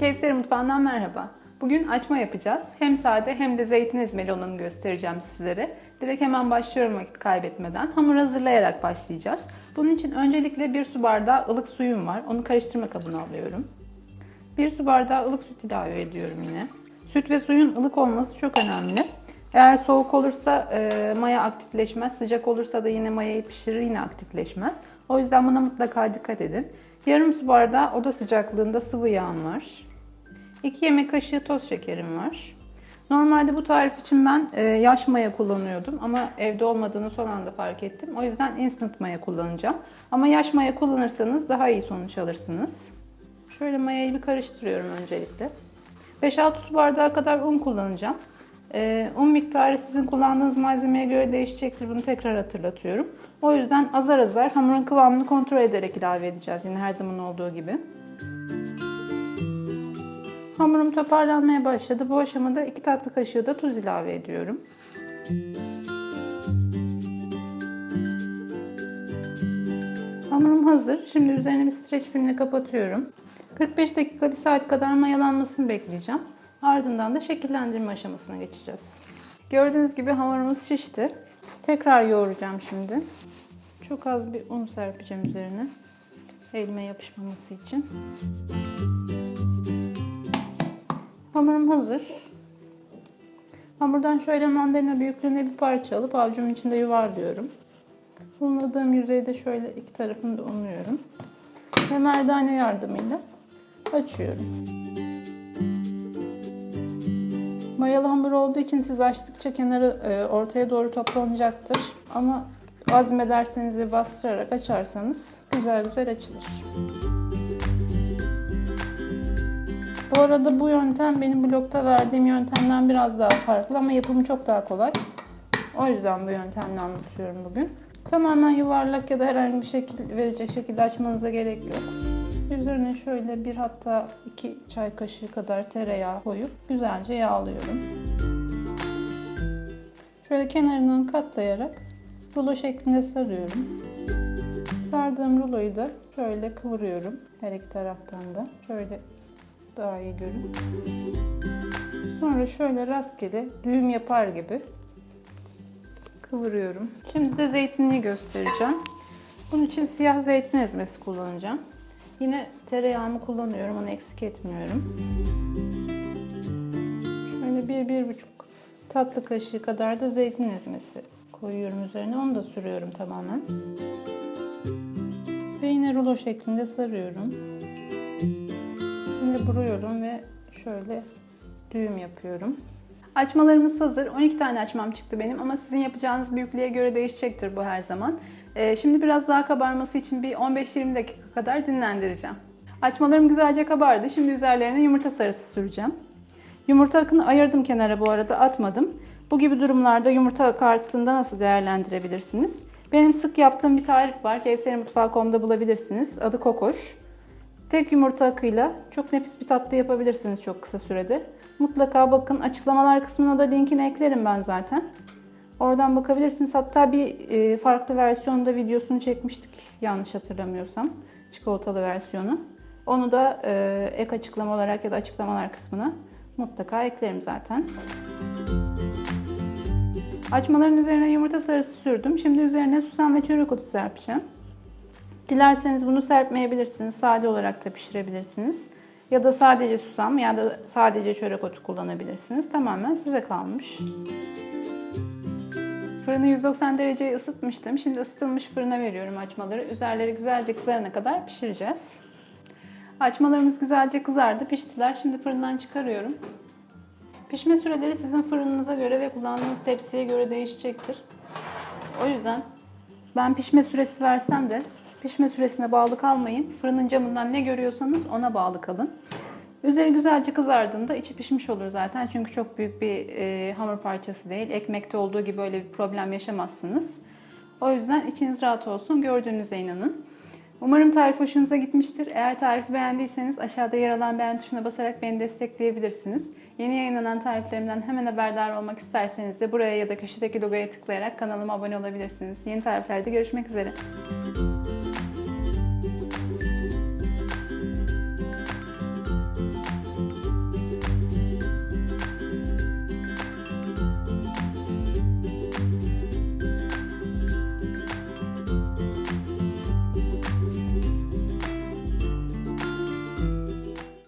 Kevser Mutfağı'ndan merhaba. Bugün açma yapacağız. Hem sade hem de zeytin ezmeli olanı göstereceğim sizlere. Direkt hemen başlıyorum vakit kaybetmeden. Hamur hazırlayarak başlayacağız. Bunun için öncelikle bir su bardağı ılık suyum var. Onu karıştırma kabına alıyorum. Bir su bardağı ılık süt ilave ediyorum yine. Süt ve suyun ılık olması çok önemli. Eğer soğuk olursa e, maya aktifleşmez, sıcak olursa da yine mayayı pişirir yine aktifleşmez. O yüzden buna mutlaka dikkat edin. Yarım su bardağı oda sıcaklığında sıvı yağım var. 2 yemek kaşığı toz şekerim var. Normalde bu tarif için ben e, yaş maya kullanıyordum ama evde olmadığını son anda fark ettim. O yüzden instant maya kullanacağım. Ama yaş maya kullanırsanız daha iyi sonuç alırsınız. Şöyle mayayı bir karıştırıyorum öncelikle. 5-6 su bardağı kadar un kullanacağım. Ee, un miktarı sizin kullandığınız malzemeye göre değişecektir. Bunu tekrar hatırlatıyorum. O yüzden azar azar hamurun kıvamını kontrol ederek ilave edeceğiz. Yine her zaman olduğu gibi. Hamurum toparlanmaya başladı. Bu aşamada 2 tatlı kaşığı da tuz ilave ediyorum. Hamurum hazır. Şimdi üzerine bir streç filmle kapatıyorum. 45 dakika bir saat kadar mayalanmasını bekleyeceğim. Ardından da şekillendirme aşamasına geçeceğiz. Gördüğünüz gibi hamurumuz şişti. Tekrar yoğuracağım şimdi. Çok az bir un serpeceğim üzerine. Elime yapışmaması için. Hamurum hazır. Hamurdan şöyle mandalina büyüklüğünde bir parça alıp avucumun içinde yuvarlıyorum. Unladığım yüzeyde şöyle iki tarafını da unluyorum. Ve merdane yardımıyla açıyorum. Mayalı hamur olduğu için siz açtıkça kenarı e, ortaya doğru toplanacaktır. Ama azmederseniz ve bastırarak açarsanız güzel güzel açılır. Bu arada bu yöntem benim blogda verdiğim yöntemden biraz daha farklı ama yapımı çok daha kolay. O yüzden bu yöntemle anlatıyorum bugün. Tamamen yuvarlak ya da herhangi bir şekil verecek şekilde açmanıza gerek yok. Üzerine şöyle bir hatta iki çay kaşığı kadar tereyağı koyup güzelce yağlıyorum. Şöyle kenarından katlayarak rulo şeklinde sarıyorum. Sardığım ruloyu da şöyle kıvırıyorum her iki taraftan da. Şöyle daha iyi görün. Sonra şöyle rastgele düğüm yapar gibi kıvırıyorum. Şimdi de zeytinliği göstereceğim. Bunun için siyah zeytin ezmesi kullanacağım. Yine tereyağımı kullanıyorum, onu eksik etmiyorum. Şöyle bir, bir buçuk tatlı kaşığı kadar da zeytin ezmesi koyuyorum üzerine. Onu da sürüyorum tamamen. Ve yine rulo şeklinde sarıyorum. Şimdi buruyorum ve şöyle düğüm yapıyorum. Açmalarımız hazır. 12 tane açmam çıktı benim ama sizin yapacağınız büyüklüğe göre değişecektir bu her zaman. Ee, şimdi biraz daha kabarması için bir 15-20 dakika kadar dinlendireceğim. Açmalarım güzelce kabardı. Şimdi üzerlerine yumurta sarısı süreceğim. Yumurta akını ayırdım kenara bu arada atmadım. Bu gibi durumlarda yumurta akı nasıl değerlendirebilirsiniz? Benim sık yaptığım bir tarif var. Kevserimutfağı.com'da bulabilirsiniz. Adı Kokoş. Tek yumurta akıyla çok nefis bir tatlı yapabilirsiniz çok kısa sürede. Mutlaka bakın açıklamalar kısmına da linkini eklerim ben zaten. Oradan bakabilirsiniz. Hatta bir e, farklı versiyonda videosunu çekmiştik yanlış hatırlamıyorsam. Çikolatalı versiyonu. Onu da e, ek açıklama olarak ya da açıklamalar kısmına mutlaka eklerim zaten. Açmaların üzerine yumurta sarısı sürdüm. Şimdi üzerine susam ve çörek otu serpeceğim. Dilerseniz bunu serpmeyebilirsiniz. Sade olarak da pişirebilirsiniz. Ya da sadece susam ya da sadece çörek otu kullanabilirsiniz. Tamamen size kalmış. Fırını 190 dereceye ısıtmıştım. Şimdi ısıtılmış fırına veriyorum açmaları. Üzerleri güzelce kızarana kadar pişireceğiz. Açmalarımız güzelce kızardı, piştiler. Şimdi fırından çıkarıyorum. Pişme süreleri sizin fırınınıza göre ve kullandığınız tepsiye göre değişecektir. O yüzden ben pişme süresi versem de pişme süresine bağlı kalmayın. Fırının camından ne görüyorsanız ona bağlı kalın. Üzeri güzelce kızardığında içi pişmiş olur zaten. Çünkü çok büyük bir e, hamur parçası değil. Ekmekte olduğu gibi öyle bir problem yaşamazsınız. O yüzden içiniz rahat olsun. Gördüğünüze inanın. Umarım tarif hoşunuza gitmiştir. Eğer tarifi beğendiyseniz aşağıda yer alan beğen tuşuna basarak beni destekleyebilirsiniz. Yeni yayınlanan tariflerimden hemen haberdar olmak isterseniz de buraya ya da köşedeki logoya tıklayarak kanalıma abone olabilirsiniz. Yeni tariflerde görüşmek üzere.